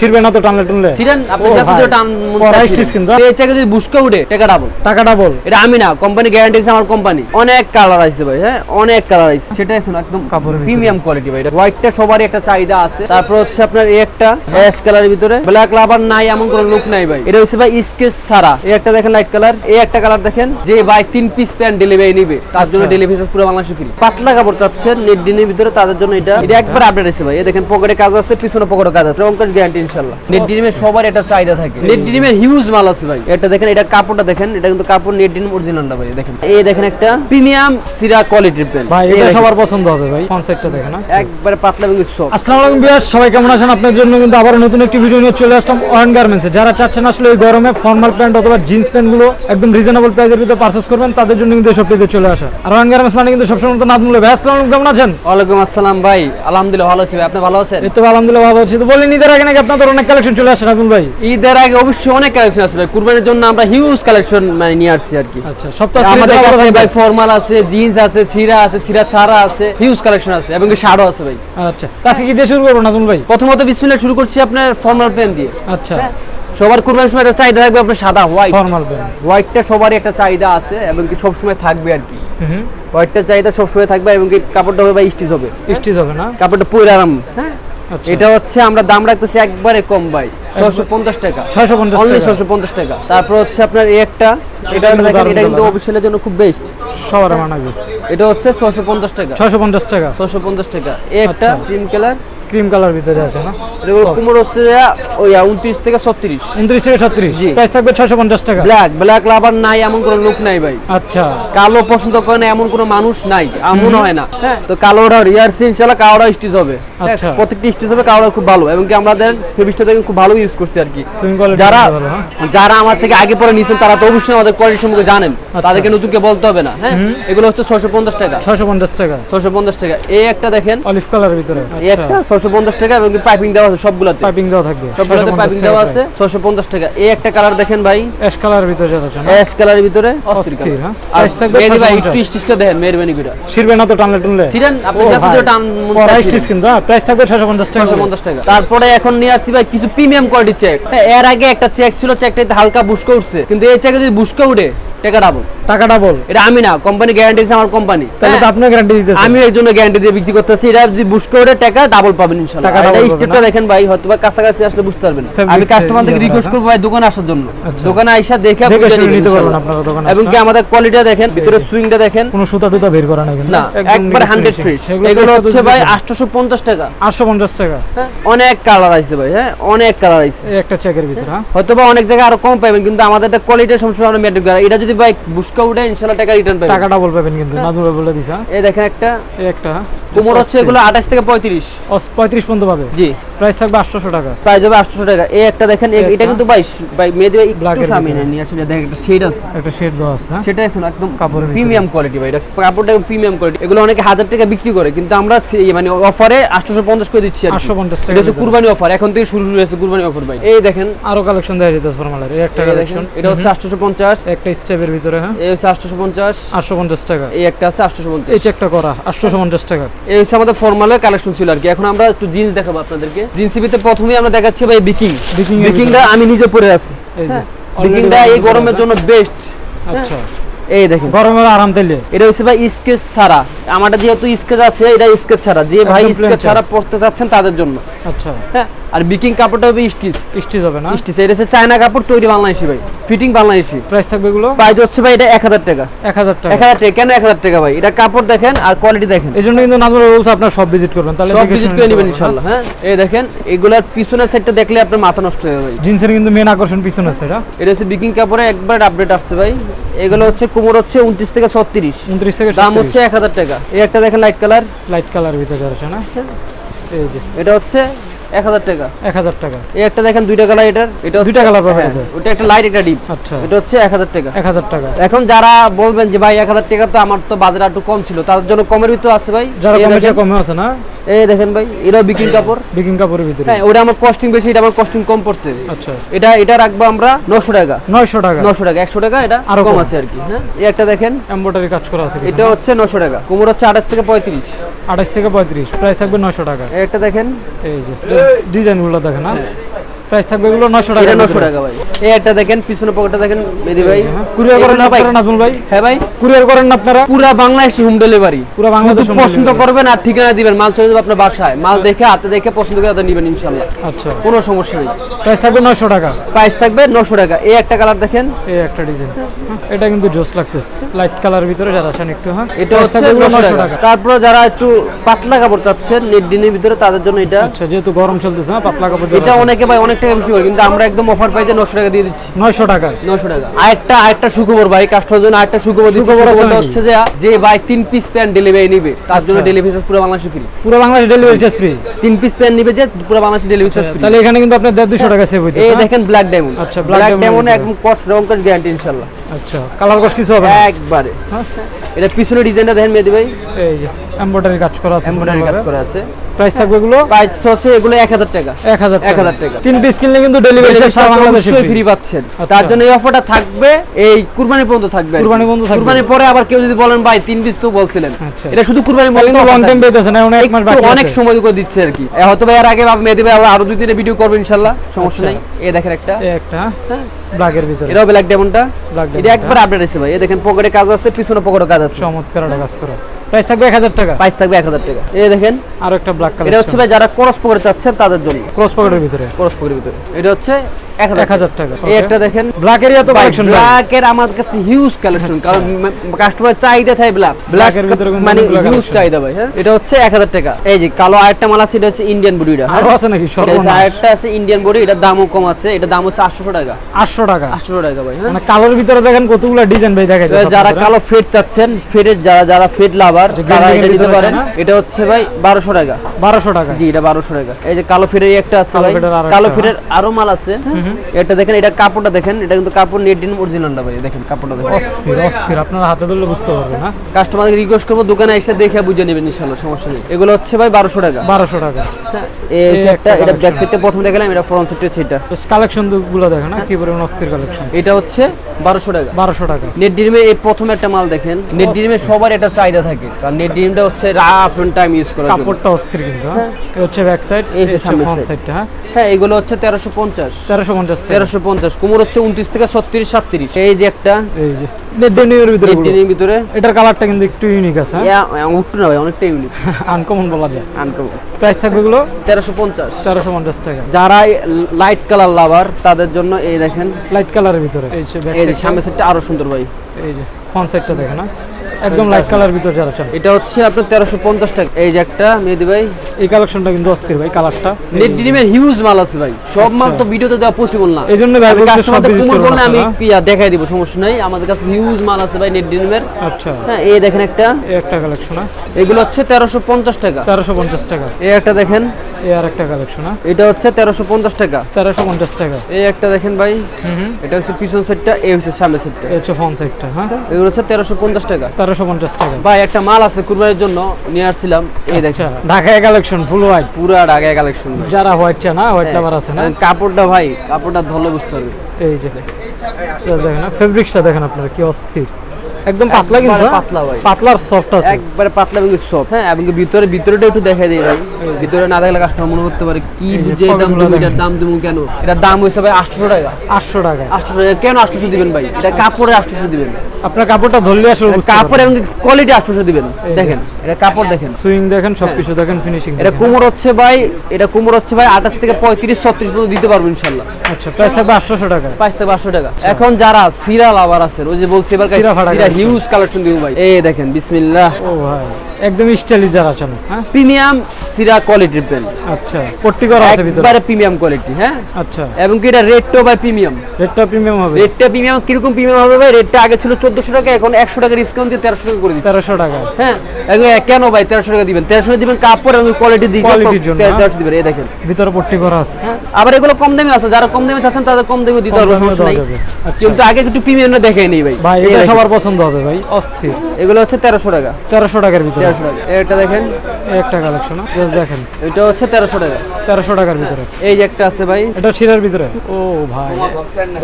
ছিড়বে না তো টানলে টুনলে? সিরেন আপনি যত দূর টান স্টিচ কিন্তু এই চেকে যদি বুসকা উঠে টাকা ডাবল টাকাটা বল এটা আমি না কোম্পানি গ্যারান্টি আছে আমার কোম্পানি অনেক কালার আছে ভাই হ্যাঁ? অনেক কালার আছে সেটা আছে না একদম ভিতরে। প্রিমিয়াম কোয়ালিটি ভাই এটা হোয়াইটটা সবারই একটা চাহিদা আছে। তারপর হচ্ছে আপনার এই একটা অ্যাশ কালারের ভিতরে। ব্ল্যাক লাভার নাই এমন কোনো লুক নাই ভাই। এটা হচ্ছে ভাই স্কেচ ছাড়া। এই একটা দেখেন লাইট কালার এই একটা কালার দেখেন যে ভাই তিন পিস প্যান্ট ডেলিভারি নিবে। তার জন্য আচ্ছা। ডেলিভারি পুরো বাংলাদেশে ফ্রি পাতলা কাপড় চাচ্ছেন নেট দিনের ভিতরে তাদের জন্য এটা। এটা একবার আপডেট আছে ভাই। এই দেখেন পকেটে কাজ আছে পিছনে পকেটে কাজ আছে। রংকাজ গ্যারান্টি ইনশাআল্লাহ। নেট ডিনিমের সবার এটা চাহিদা থাকে। নেট ডিনিমের হিউজ মাল আছে ভাই। এটা দেখেন এটা কাপড়টা দেখেন এটা কিন্তু কাপড় নেট অরিজিনালটা ভাই দেখেন। এই দেখেন একটা প্রিমিয়াম সিরা কোয়ালিটির প্যান্ট ভাই এটা সবার পছন্দ হবে ভাই কনসেপ্টটা দেখেন হ্যাঁ। একবারে পাতলা এবং সফট আসসালামু আলাইকুম সবাই কেমন আছেন? আপনার জন্য কিন্তু আবার নতুন একটি ভিডিও নিয়ে চলে আসলাম অয়ন গার্মেন্টসে যারা চাচ্ছেন আসলে এই গরমে ফর্মাল প্যান্ট অথবা জিন্স প্যান্টগুলো একদম রিজনেবল প্রাইসের ভিতরে পারচেস করবেন তাদের জন্য কিন্তু এই সবটিতে চলে আসা। আর অয়ন গার্মেন্টস মানে কিন্তু সবসময় তো নাথ মূল্য ভাই। আসসালামু আলাইকুম কেমন আছেন? ওয়ালাইকুম আসসালাম ভাই আলহামদুলিল্লাহ ভালো আছি ভাই আপনি ভালো আছেন? এই তো আলহামদুলিল্লাহ ভালো আছি। তো বলেন আগে নাকি অনেক কালেকশন চলে আসে রাজুল ভাই? ঈদের আগে অবশ্যই অনেক কালেকশন কুরবানির জন্য আমরা হিউজ কালেকশন মানে নিয়ে আসছি আর কি। আচ্ছা সপ্তাহ আমাদের কাছে ভাই ফর্মাল আছে জিন্স আছে ছিঁড়া আছে ছিঁড়া ছাড়া আছে হিউজ কালেকশন আছে এবং শাড়ও আছে ভাই। আচ্ছা আজকে কি দিয়ে শুরু করব ভাই? প্রথমত বিসমিল্লাহ শুরু করছি আপনার ফর্মাল পেন দিয়ে। আচ্ছা। সবার কুরবানির সময় একটা চাহিদা থাকবে আপনার সাদা হোয়াইট ফর্মাল প্যান্ট হোয়াইটটা সবারই একটা চাহিদা আছে এবং কি সবসময় থাকবে আর কি। হোয়াইটটা চাহিদা সবসময় থাকবে এবং কি কাপড়টা হবে বা স্টিচ হবে। স্টিচ হবে না? কাপড়টা পরে আরাম। হ্যাঁ। এটা হচ্ছে আমরা দাম রাখতেছি একবারে কম ভাই ছশো পঞ্চাশ টাকা। 650 অনলি ছয়শো পঞ্চাশ টাকা। তারপর হচ্ছে আপনার এই একটা এটা কিন্তু দেখেন এটা কিন্তু অফিসিয়ালের জন্য খুব বেস্ট সবার মানাবে এটা হচ্ছে ছশো পঞ্চাশ টাকা। ছয়শো পঞ্চাশ টাকা। ছশো পঞ্চাশ টাকা। এই একটা আচ্ছা। ক্রিম কালার ক্রিম কালার ভিতরে আছে না? কুমোর হচ্ছে ওই উনত্রিশ থেকে ছত্রিশ। উনত্রিশ থেকে ছত্রিশ। প্রাইস থাকবে ছয়শো পঞ্চাশ টাকা। ব্ল্যাক ব্ল্যাক লাভার নাই এমন কোনো লুক নাই ভাই। আচ্ছা। কালো পছন্দ করে না এমন কোনো মানুষ নাই এমন হয় না। হ্যাঁ। তো কালোটা রিয়ার ইনশাল্লাহ কালোটা স্টিচ হবে। হ্যাঁ, আচ্ছা। প্রত্যেকটি স্টিচ হবে কালোটা খুব ভালো। এবং কি আমাদের ফেবিস্টা থেকে খুব ভালো ইউজ করছি আর কি। যারা হ্যাঁ। যারা আমার থেকে আগে পরে নিয়েছেন তারা তো অবশ্যই আমাদের কোয়ালিটি সম্পর্কে জানেন। আচ্ছা। তাদেরকে নতুনকে বলতে হবে না হ্যাঁ? এগুলো হচ্ছে ছশো পঞ্চাশ টাকা। ছয়শো পঞ্চাশ টাকা। ছশো পঞ্চাশ টাকা। এই একটা দেখেন অলিভ কালার ভিতরে। এই একটা ছশো পঞ্চাশ টাকা এবং পাইপিং দেওয়া আছে সবগুলাতে। পাইপিং দেওয়া থাকবে সবগুলোতে পাইপিং দেওয়া আছে ছশো পঞ্চাশ টাকা। এই একটা কালার দেখেন ভাই। অ্যাশ কালার ভিতরে অ্যাশ কালারের ভিতরে অস্থির। হ্যাঁ? আর ভাই 650 একটু স্টিচটা দেখেন মেহরবানি করে ছিড়বে না তো টানলে টুনলে? আপনি যত টান মন পরা স্টিচ কিন্তু প্রাইস থাকবে ছয়শো পঞ্চাশ টাকা। ছশো পঞ্চাশ টাকা। তারপরে এখন নিয়ে আসছি ভাই কিছু প্রিমিয়াম কোয়ালিটি চেক এর আগে একটা চেক ছিল চেকটাতে হালকা বুসকা উঠছে। কিন্তু এই চেকে যদি বুসকা উঠে টাকা ডাবল টাকাটা বল এটা আমি না কোম্পানি গ্যারান্টি আমার কোম্পানি তাহলে তো আপনি গ্যারান্টি আমি এর জন্য গ্যারান্টি দিয়ে বিক্রি করতেছি। এটা যদি উঠে টাকা ডাবল পাবেন ইনশাআল্লাহ এটা স্টেপটা দেখেন ভাই হয়তো বা কাছাকাছি আসলে বুঝতে পারবেন। আমি রিকোয়েস্ট করা, করব ভাই দোকানে আসার জন্য। আচ্ছা। দোকানে আইসা দেখে বুঝে নিতে পারবেন। আপনারা দোকানে এবং কি আমাদের কোয়ালিটিটা দেখেন ভিতরে সুইংটা দেখেন? কোনো সুতা টুতা বের করা নাই না একবার হান্ড্রেড ফ্রিজ এগুলো হচ্ছে ভাই আটশোশো পঞ্চাশ টাকা। আটশো পঞ্চাশ টাকা। হ্যাঁ, অনেক কালার আছে ভাই হ্যাঁ অনেক কালার আছে একটা চেকের ভিতরে হ্যাঁ। হয়তো বা অনেক জায়গায় আরও কম পাবেন কিন্তু আমাদের একটা কোয়ালিটি সবসময় আমরা মেনটেন করা। এটা যদি ভাই বুসকা উঠে ইনশাল্লাহ টাকা রিটার্ন পাবেন টাকাটা বল পাবেন কিন্তু নাজমুল ভাই বলে দিছা হ্যাঁ? এই দেখেন একটা। এই একটা। কোমর হচ্ছে এগুলো আঠাশ থেকে পঁয়ত্রিশ। অস- পঁয়ত্রিশ পর্যন্ত পাবে। জি। প্রাইস থাকবে আটশোশো টাকা। প্রাইস হবে আটশো টাকা। এই একটা দেখেন এটা কিন্তু ভাই ভাই মেয়েদের Black একটু এর সামনে নিয়ে আসলে দেখেন একটা শেড আছে। একটা শেড দেওয়া আছে হ্যাঁ? সেটা আছে একদম ভিতরে। প্রিমিয়াম কোয়ালিটি ভাই। এটা কাপড়টা প্রিমিয়াম কোয়ালিটি এগুলো অনেকে হাজার টাকা বিক্রি করে কিন্তু আমরা মানে অফারে আটশোশো পঞ্চাশ করে দিচ্ছি আর কি। 850 টাকা এটা কুরবানি অফার এখন থেকে শুরু হয়েছে কুরবানি অফার ভাই। এই দেখেন। আরও কালেকশন দেওয়া যেতেছে ফরমালের এই একটা কালেকশন এটা হচ্ছে আটশোশো পঞ্চাশ। একটা স্টেপের ভিতরে হ্যাঁ? এই হচ্ছে আটশোশো পঞ্চাশ। আটশো পঞ্চাশ টাকা। এই একটা আছে আটশোশো পঞ্চাশ। এই চেকটা করা আটশোশো পঞ্চাশ টাকা। এই হচ্ছে আমাদের ফর্মালের কালেকশন ছিল আর কি। এখন আমরা একটু জিন্স দেখাবো আপনাদেরকে। জিন্সের ভিতরে প্রথমেই আমরা দেখাচ্ছি ভাই বিকিং। বিকিংটা আমি নিজে পরে আছি। এই যে বিকিংটা এই গরমের জন্য বেস্ট আচ্ছা। এই দেখেন। গরমের আরাম দিলে। এটা হচ্ছে ভাই স্কেচ ছাড়া। আমারটা যেহেতু স্কেচ আছে এটা স্কেচ ছাড়া। যে ভাই স্কেচ ছাড়া। পড়তে চাচ্ছেন তাদের জন্য। আচ্ছা। হ্যাঁ? আর বিকিং কাপড়টা হবে স্টিচ। স্টিচ হবে না? স্টিচ। এটা হচ্ছে চায়না কাপড় তৈরি বাংলাদেশি ভাই। ফিটিং বাংলাদেশি। প্রাইস থাকবে এগুলো? প্রাইস হচ্ছে ভাই এটা এক হাজার টাকা। এক হাজার টাকা। এক হাজার টাকা। কেন এক হাজার টাকা ভাই? এটা কাপড় দেখেন আর কোয়ালিটি দেখেন। এই জন্য কিন্তু নাজমুল রুলস আপনার সব ভিজিট করবেন। তাহলে সব ভিজিট করে নেবেন পারবেন, ইনশাল্লাহ হ্যাঁ? এই দেখেন এগুলার পিছনের সাইডটা দেখলে আপনার মাথা নষ্ট হয়ে যাবে? জিন্সের কিন্তু মেন আকর্ষণ পিছনে আছে এটা এটা হচ্ছে বিকিং কাপড়ে একবার আপডেট আসছে ভাই। এগুলো হচ্ছে কোমর হচ্ছে উনত্রিশ থেকে ছত্রিশ। উনত্রিশ থেকে দাম হচ্ছে এক হাজার টাকা। এই একটা দেখেন লাইট কালার লাইট কালার ভিতরে আছে না। এই যে এটা হচ্ছে এক হাজার টাকা। এক হাজার টাকা। এই একটা দেখেন দুইটা কালার এটার। এটা দুইটা colour পাবেন হ্যাঁ, ওটা একটা লাইট ডিপ আচ্ছা। এটা হচ্ছে এক হাজার টাকা। এক হাজার টাকা। এখন যারা বলবেন যে ভাই এক হাজার টাকা তো আমার তো বাজার একটু কম ছিল তাদের জন্য কমের ভিতরে আছে ভাই। যারা কমে কমে আছে না? এই দেখেন ভাই এটা বিকিং কাপড়। বিকিং কাপড়ের ভিতরে। হ্যাঁ ওটা আমার কস্টিং বেশি এটা আমার কস্টিং কম পড়ছে। আচ্ছা। এটা এটা রাখব আমরা নশো টাকা। নয়শো টাকা। নশো টাকা একশো টাকা এটা আরও কম। আছে আর কি হ্যাঁ? এই একটা দেখেন। এম্বোটারি কাজ করা আছে এটা হচ্ছে নশো টাকা কোমর হচ্ছে আঠাশ থেকে পঁয়ত্রিশ। আঠাশ থেকে পঁয়ত্রিশ প্রাইস থাকবে নয়শো টাকা। এই একটা দেখেন। এই যে। ডিজাইনগুলো দেখেন না প্রাইস থাকবে এগুলো নয়শো টাকা এটা নশো টাকা ভাই। এই একটা দেখেন পিছনে পকেটটা দেখেন মেদি ভাই। কুরিয়ার করেন না ভাই। নাজমুল ভাই? হ্যাঁ ভাই। কুরিয়ার করেন না আপনারা? পুরা বাংলাদেশে হোম ডেলিভারি পুরা বাংলাদেশ পছন্দ করবেন আর ঠিকানা দিবেন। মাল চলে যাবে আপনার বাসায়। মাল দেখে হাতে দেখে পছন্দ করে হাতে নিবেন ইনশাল্লাহ আচ্ছা। কোনো সমস্যা নেই। প্রাইস থাকবে নয়শো টাকা। প্রাইস থাকবে নশো টাকা। এই একটা কালার দেখেন। এই একটা ডিজাইন এটা কিন্তু জোস লাগতেছে। লাইট কালার ভিতরে যারা আছেন একটু হ্যাঁ? এটা হচ্ছে 900 টাকা। তারপরে যারা একটু পাতলা কাপড় চাচ্ছেন নেট ভিতরে তাদের জন্য এটা আচ্ছা যেহেতু গরম চলতেছে হ্যাঁ পাতলা কাপড় এটা অনেকে ভাই অনেক টাকা কিন্তু আমরা একদম অফার পাইছে নশো টাকা দিয়ে দিচ্ছি। নয়শো টাকা। নশো টাকা। আরেকটা আরেকটা সুখবর ভাই কাস্টমার জন্য আরেকটা সুখবর। সুখবর হচ্ছে যে যে ভাই তিন পিস প্যান্ট ডেলিভারি নিবে তার জন্য ডেলিভারি চার্জ পুরো বাংলাদেশে ফ্রি পুরো বাংলাদেশ ডেলিভারি চার্জ ফ্রি তিন পিস প্যান্ট নিবে যে পুরো বাংলাদেশে ডেলিভারি চার্জ ফ্রি তাহলে এখানে কিন্তু আপনার দেড় দুশো টাকা সেভ হইতেছে এই হ্যাঁ? দেখেন ব্ল্যাক ডায়মন্ড আচ্ছা, ব্ল্যাক ডায়মন্ড একদম কস্ট রং গ্যারান্টি ইনশাআল্লাহ। আচ্ছা কালার কষ্ট কিছু হবে একবারে। হ্যাঁ? এটা পিছনে ডিজাইনটা দেখেন মেদি ভাই। এই যে। এমব্রয়ডারি কাজ করা আছে এমব্রয়ডারি কাজ করা আছে। প্রাইস থাকবে এগুলো? প্রাইস তো হচ্ছে এগুলো এক হাজার টাকা। এক হাজার 1000 টাকা। তিন পিস কিনলে কিন্তু ডেলিভারি চার্জ অবশ্যই ফ্রি পাচ্ছেন। আচ্ছা। তার জন্য এই অফারটা থাকবে এই কুরবানি পর্যন্ত থাকবে। কুরবানি পর্যন্ত থাকবে। পরে আবার কেউ যদি বলেন ভাই তিন পিস তো বলছিলেন। আচ্ছা। এটা শুধু কুরবানি টাইম এখন এক মাস বাকি অনেক সময় করে দিচ্ছে আর কি। হয়তো ভাই এর আগে মেয়েদের ভাই আরও দুই দিনে ভিডিও করবে ইনশাল্লাহ সমস্যা আচ্ছা। নাই। এই দেখেন একটা। একটা। ব্ল্যাকের ভিতরে। এটাও ব্ল্যাক ডায়মন্ডটা এটা একবার আপডেট আছে ভাই। এই দেখেন পকেটে কাজ আছে পিছনে পকেটে কাজ আছে। চমৎকার কাজ করা। প্রাইস থাকবে এক হাজার টাকা। প্রাইস থাকবে এক হাজার টাকা। এই দেখেন আর একটা ব্ল্যাক কালার এটা হচ্ছে ভাই যারা ক্রস পকেটে চাচ্ছেন তাদের জন্য। ক্রস পকেটের ভিতরে। ক্রস পকেটের ভিতরে। এটা হচ্ছে এক এক হাজার টাকা এই একটা দেখেন ব্ল্যাক এরিয়া তো কালেকশন ব্ল্যাক এর আমার কাছে হিউজ কালেকশন কারণ কাস্টমার চাহিদা থাকে ব্ল্যাক ব্ল্যাক এর ভিতরে মানে হিউজ collection। ভাই হ্যাঁ? এটা হচ্ছে 1000 টাকা। এই যে কালো আরেকটা মাল আছে এটা হচ্ছে ইন্ডিয়ান বডিটা আরও আছে নাকি? সর্বনাশ। আরেকটা আছে ইন্ডিয়ান বডি এটার দামও কম আছে এটার দাম হচ্ছে 800 টাকা। আটশো টাকা। 800 টাকা ভাই হ্যাঁ? মানে কালোর ভিতরে দেখেন কতগুলো ডিজাইন ভাই দেখা যারা কালো ফেড চাচ্ছেন ফেডের যারা যারা ফেড লাভার তারা এটা নিতে পারেন। এটা হচ্ছে ভাই 1200 টাকা। বারোশো টাকা। জি এটা 1200 টাকা। এই যে কালো ফেডের একটা আছে কালো ভাই। আরও মাল আছে। এটা দেখেন এটা কাপড়টা দেখেন। এটা কিন্তু কাপড় নেট দিন অরিজিনালটা ভাই দেখেন কাপড়টা দেখেন। অস্থির অস্থির। আপনারা হাতে ধরলে বুঝতে পারবেন হ্যাঁ? কাস্টমারকে রিকোয়েস্ট করব দোকানে এসে দেখে বুঝে নেবেন ইনশাল্লাহ সমস্যা নেই। এগুলো হচ্ছে ভাই বারোশো টাকা। বারোশো টাকা। হ্যাঁ, এই সেটটা এটা ব্যাক। সাইডটা প্রথম দেখালাম এটা ফ্রন্ট সাইডটা সেটা কালেকশনগুলো দেখেন না কি পরিমাণ অস্থির কালেকশন এটা হচ্ছে বারোশো টাকা। বারোশো টাকা। নেট ডিমে এই প্রথম একটা মাল দেখেন। নেট ডিমে সবার এটা চাহিদা থাকে। কারণ নেট ডিমটা হচ্ছে রাফ এন্ড টাইম ইউজ করা কাপড়টা অস্থির কিন্তু হ্যাঁ? এই হচ্ছে ব্যাক সাইড এই এই সামনের সাইডটা হ্যাঁ? হ্যাঁ এগুলো হচ্ছে কুমোর হচ্ছে উনত্রিশ থেকে ছত্রিশ সাতত্রিশ। এই যে একটা এই যে ডেনিমের ভিতরে নেট ভিতরে। এটার কালারটা কিন্তু একটু ইউনিক আছে হ্যাঁ? উঠতো না ভাই অনেকটা ইউনিক আনকমন বলা যায়। আনকমন প্রাইস থাকবে এগুলো? টাকা। যারা লাইট কালার লাভার তাদের জন্য এই দেখেন। লাইট কালারের ভিতরে। এই যে এই সামনের আরও সুন্দর ভাই। এই যে ফ্রন্ট সাইডটা দেখেন না একদম লাইট কালার ভিতরে যারা চান। এটা হচ্ছে আপনার তেরোশো পঞ্চাশ টাকা। এই যে একটা মেহেদি ভাই। এই কালেকশনটা কিন্তু অস্থির ভাই কালারটা নেট ডিমের হিউজ মাল আছে ভাই। সব মাল তো ভিডিওতে দেওয়া পসিবল না। এই জন্য ভাই কাস্টমারদের visit বললে আমি দেখাই দিব সমস্যা নাই। আমাদের কাছে হিউজ মাল আছে ভাই নেট ডিমের আচ্ছা। হ্যাঁ এই দেখেন একটা। একটা কালেকশন এগুলো হচ্ছে তেরোশো পঞ্চাশ টাকা। তেরোশো পঞ্চাশ টাকা। এই একটা দেখেন। এই আর একটা কালেকশন এটা হচ্ছে তেরোশো পঞ্চাশ টাকা। তেরোশো পঞ্চাশ টাকা। এই একটা দেখেন ভাই। এটা হচ্ছে পিছন সেটটা এই হচ্ছে সামনের সেটটা এই হচ্ছে ফ্রন্ট সাইডটা হ্যাঁ। এগুলো হচ্ছে তেরোশো পঞ্চাশ টাকা। পঞ্চাশ টাকা। ভাই একটা মাল আছে কুরবানির জন্য নিয়ে আসছিলাম। এই ঢাকায় কালেকশন ফুল হোয়াইট পুরা ঢাকায় কালেকশন যারা হোয়াইট চান না হোয়াইট আছে না? কাপড়টা ভাই কাপড়টা ধরলে বুঝতে পারবে। এই যে। দেখেন ফেব্রিক্সটা দেখেন আপনারা কি অস্থির। একদম পাতলা কিন্তু হ্যাঁ? পাতলা ভাই। পাতলার সফট আছে। একবারে পাতলা এবং সব হ্যাঁ? এবং ভিতরে ভিতরেটা একটু দেখাই দিই ভাই। ভিতরে না দেখলে কাস্টমার মনে করতে পারে কি বুঝে দাম দেবো এটার দাম দেবো কেন? এটার দাম হয়েছে ভাই আটশো টাকা। আটশো টাকা। আটশো টাকা। কেন আটশো দিবেন ভাই? এটা কাপড়ে আটশো দিবেন। আপনার কাপড়টা ধরলে আসলে কাপড় এবং কোয়ালিটি আটশো দিবেন। দেখেন এটা কাপড় দেখেন। সুইং দেখেন সবকিছু দেখেন ফিনিশিং এটা কোমর হচ্ছে ভাই এটা কোমর হচ্ছে ভাই আঠাশ থেকে পঁয়ত্রিশ ছত্রিশ পর্যন্ত দিতে পারব ইনশাল্লাহ। আচ্ছা প্রাইস থাকবে আটশোশো টাকা। প্রাইস থেকে পাঁচশো টাকা। এখন যারা সিরা লাভার আছেন ওই যে বলছি এবার সিরা। হিউজ কালেকশন দিব ভাই। এই দেখেন বিসমিল্লাহ। ও ভাই। একদম স্টাইলিশ হ্যাঁ? প্রিমিয়াম সিরা কোয়ালিটির পেন আচ্ছা পট্টি করা আছে ভিতরে? একবারে প্রিমিয়াম কোয়ালিটি হ্যাঁ? আচ্ছা। এবং কি এটা ভাই প্রিমিয়াম রেটটা প্রিমিয়াম হবে। রেটটা প্রিমিয়াম কীরকম প্রিমিয়াম হবে ভাই? রেটটা আগে ছিল চোদ্দশো টাকা এখন একশো টাকা ডিসকাউন্ট দিয়ে তেরোশো টাকা করে দিচ্ছে। তেরোশো টাকা। হ্যাঁ? এখন কেন ভাই তেরোশো টাকা দিবেন? তেরোশো দিবেন কাপড় এবং কোয়ালিটি দিকে Quality-র জন্য, হ্যাঁ। তেরোশো দিবেন এই দেখেন। ভিতরে পট্টি করা আছে। হ্যাঁ, আবার এগুলো কম দামে আছে যারা কম দামে চাচ্ছেন তাদের কম দামে দিতে পারব সমস্যা নাই। আচ্ছা। কিন্তু আগে একটু প্রিমিয়ামটা দেখাই নেই ভাই। ভাই এটা সবার পছন্দ হবে ভাই অস্থির। এগুলো হচ্ছে তেরোশো টাকা। তেরোশো টাকার ভিতরে। তেরোশো টাকা। এটা দেখেন। একটা কালেকশন দেখেন। এটা হচ্ছে তেরোশো টাকা। তেরোশো টাকার ভিতরে। এই যে একটা আছে ভাই। এটা শিরার ভিতরে। ও ভাই।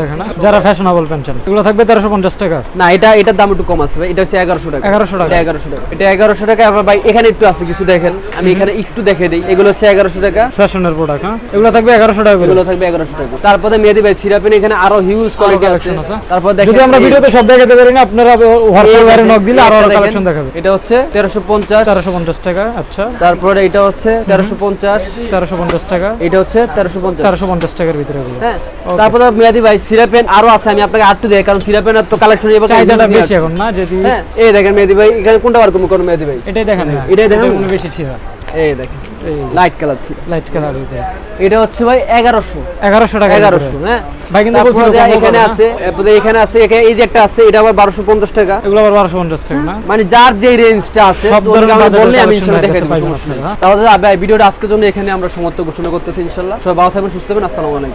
দেখেন যারা ফ্যাশনেবল প্যান্ট চান এগুলো থাকবে তেরোশো পঞ্চাশ টাকা। না এটা এটার দাম একটু কম আছে ভাই। এটা হচ্ছে এগারোশো টাকা। 1100 টাকা। এগারোশো টাকা। এটা এগারোশো টাকা। আবার ভাই এখানে একটু আছে কিছু দেখেন। আমি এখানে একটু দেখে দিই। এগুলো হচ্ছে এগারোশো টাকা। ফ্যাশনের প্রোডাক্ট হ্যাঁ? এগুলো থাকবে এগারোশো টাকা এগুলো থাকবে এগারোশো টাকা। তারপরে মেহেদি ভাই সিরাপেন এখানে আরও হিউজ কোয়ালিটি আছে। তারপর যদি আমরা ভিডিওতে সব দেখাতে পারি না আপনারা হোয়াটসঅ্যাপে নক দিলে আরও আরও কালেকশন দেখাবে। এটা হচ্ছে তেরোশো পঞ্চাশ। তেরোশো পঞ্চাশ টাকা আচ্ছা। তারপরে এটা হচ্ছে তেরোশো পঞ্চাশ। তেরোশো পঞ্চাশ টাকা। এটা হচ্ছে তেরোশো পঞ্চাশ। তেরোশো পঞ্চাশ টাকার ভিতরে হ্যাঁ। তারপরে মেয়াদি ভাই সিরাপেন আরও আছে আমি আপনাকে আটটু দেয় কারণ সিরাপেন তো কালেকশন এবার চাহিদাটা বেশি এখন না যদি হ্যাঁ এই দেখেন মেহেদি ভাই এখানে কোনটা বার করব কোন মেহেদি ভাই? এটাই দেখেন না এটাই দেখেন? বেশি ছিল এই দেখেন লাইট কালার ছিল। লাইট কালার এটা হচ্ছে ভাই এগারোশো। এগারোশো টাকা এগারোশো হ্যাঁ? ভাই কিন্তু বলছিল এখানে আছে এরপরে এখানে আছে এখানে এই যে একটা আছে এটা আবার বারোশো পঞ্চাশ টাকা। এগুলো আবার টাকা না? মানে যার যে রেঞ্জটা আছে সব আমি বললে আমি দেবো। তাহলে ভিডিওটা আজকের জন্য এখানে আমরা সমাপ্ত ঘোষণা করতেছি ইনশাল্লাহ। সবাই ভালো থাকবেন সুস্থ থাকবেন আসসালামু আলাইকুম।